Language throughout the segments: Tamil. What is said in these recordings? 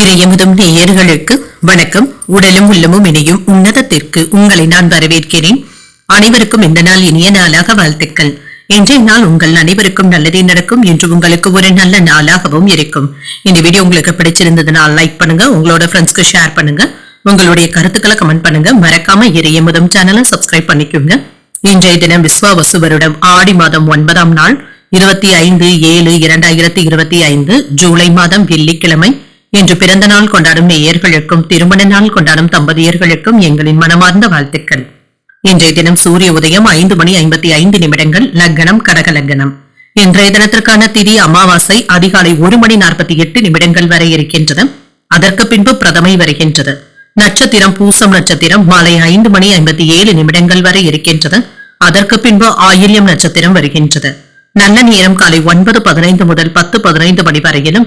இறையமுதும் நேயர்களுக்கு வணக்கம். உடலும் உள்ளமும் இணையும் உன்னதத்திற்கு உங்களை நான் வரவேற்கிறேன். அனைவருக்கும் இந்த நாள் இனிய நாளாக வாழ்த்துக்கள். இன்றைய நாள் உங்கள் அனைவருக்கும் நல்லதே நடக்கும். என்று உங்களுக்கு ஒரு நல்ல நாளாகவும் இருக்கும். இந்த வீடியோ உங்களுக்கு பிடிச்சிருந்ததுன்னா லைக் பண்ணுங்க. உங்களோட ஃப்ரெண்ட்ஸ்க்கு ஷேர் பண்ணுங்க. உங்களுடைய கருத்துக்களை கமெண்ட் பண்ணுங்க. மறக்காம இறையமுதம் சேனலை சப்ஸ்கிரைப் பண்ணிக்கோங்க. இன்றைய தினம் விஸ்வாவசு வருடம் ஆடி மாதம் ஒன்பதாம் நாள் இருபத்தி ஐந்து ஏழு இரண்டாயிரத்தி இருபத்தி ஐந்து ஜூலை மாதம் வெள்ளிக்கிழமை இன்று பிறந்த நாள் கொண்டாடும் நேயர்களுக்கும் திருமண நாள் கொண்டாடும் தம்பதியர்களுக்கும் எங்களின் மனமார்ந்த வாழ்த்துக்கள். இன்றைய தினம் சூரிய உதயம் ஐந்து மணி ஐம்பத்தி ஐந்து நிமிடங்கள் லக்னம் கடக லக்னம் இன்றைய தினத்திற்கான திதி அமாவாசை அதிகாலை ஒரு மணி நாற்பத்தி எட்டு நிமிடங்கள் வரை இருக்கின்றது. அதற்கு பின்பு பிரதமை வருகின்றது. நட்சத்திரம் பூசம் நட்சத்திரம் மாலை ஐந்து மணி ஐம்பத்தி ஏழு நிமிடங்கள் வரை இருக்கின்றது. அதற்கு பின்பு ஆயில்யம் நட்சத்திரம் வருகின்றது. நல்ல நேரம் காலை ஒன்பது பதினைந்து முதல் பத்து பதினைந்து மணி வரையிலும்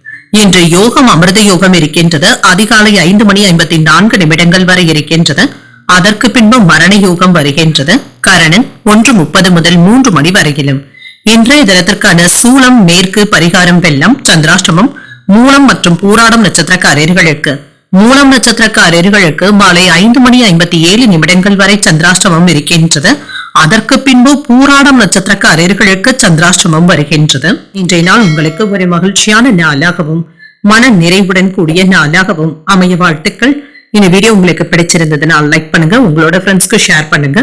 இன்று யோகம் அமிர்த யோகம் இருக்கின்றது. அதிகாலை ஐந்து மணி ஐம்பத்தி நான்கு நிமிடங்கள் வரை இருக்கின்றது. அதற்கு பின்பு மரண யோகம் வருகின்றது. கரணன் ஒன்று முப்பது முதல் மூன்று மணி வரையிலும். இன்றைய தினத்திற்கான சூளம் மேற்கு பரிகாரம் வெள்ளம் சந்திராஷ்டமம் மூலம் மற்றும் பூராடம் நட்சத்திரக்காரர்களுக்கு. மூலம் நட்சத்திரக்காரர்களுக்கு மாலை ஐந்து மணி ஐம்பத்தி ஏழு நிமிடங்கள் வரை சந்திராஷ்டமம் இருக்கின்றது. அதற்கு பின்பு பூராடம் நட்சத்திரக்காரர்களுக்கு சந்திராஷ்டமம் வருகின்றது. இன்றைய நாள் உங்களுக்கு ஒரு மகிழ்ச்சியான நாளாகவும் மன நிறைவுடன் கூடிய நாளாகவும் அமைய வாழ்த்துக்கள். இந்த வீடியோ உங்களுக்கு பிடிச்சிருந்ததுனால் லைக் பண்ணுங்க உங்களோட ஃப்ரெண்ட்ஸ்க்கு ஷேர் பண்ணுங்க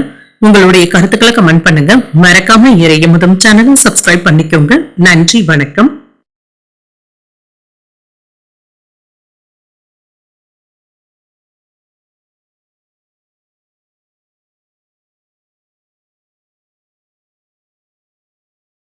உங்களுடைய கருத்துக்களை கமெண்ட் பண்ணுங்க. மறக்காம இறைய முதம் சேனலும் சப்ஸ்கிரைப் பண்ணிக்கோங்க. நன்றி வணக்கம்.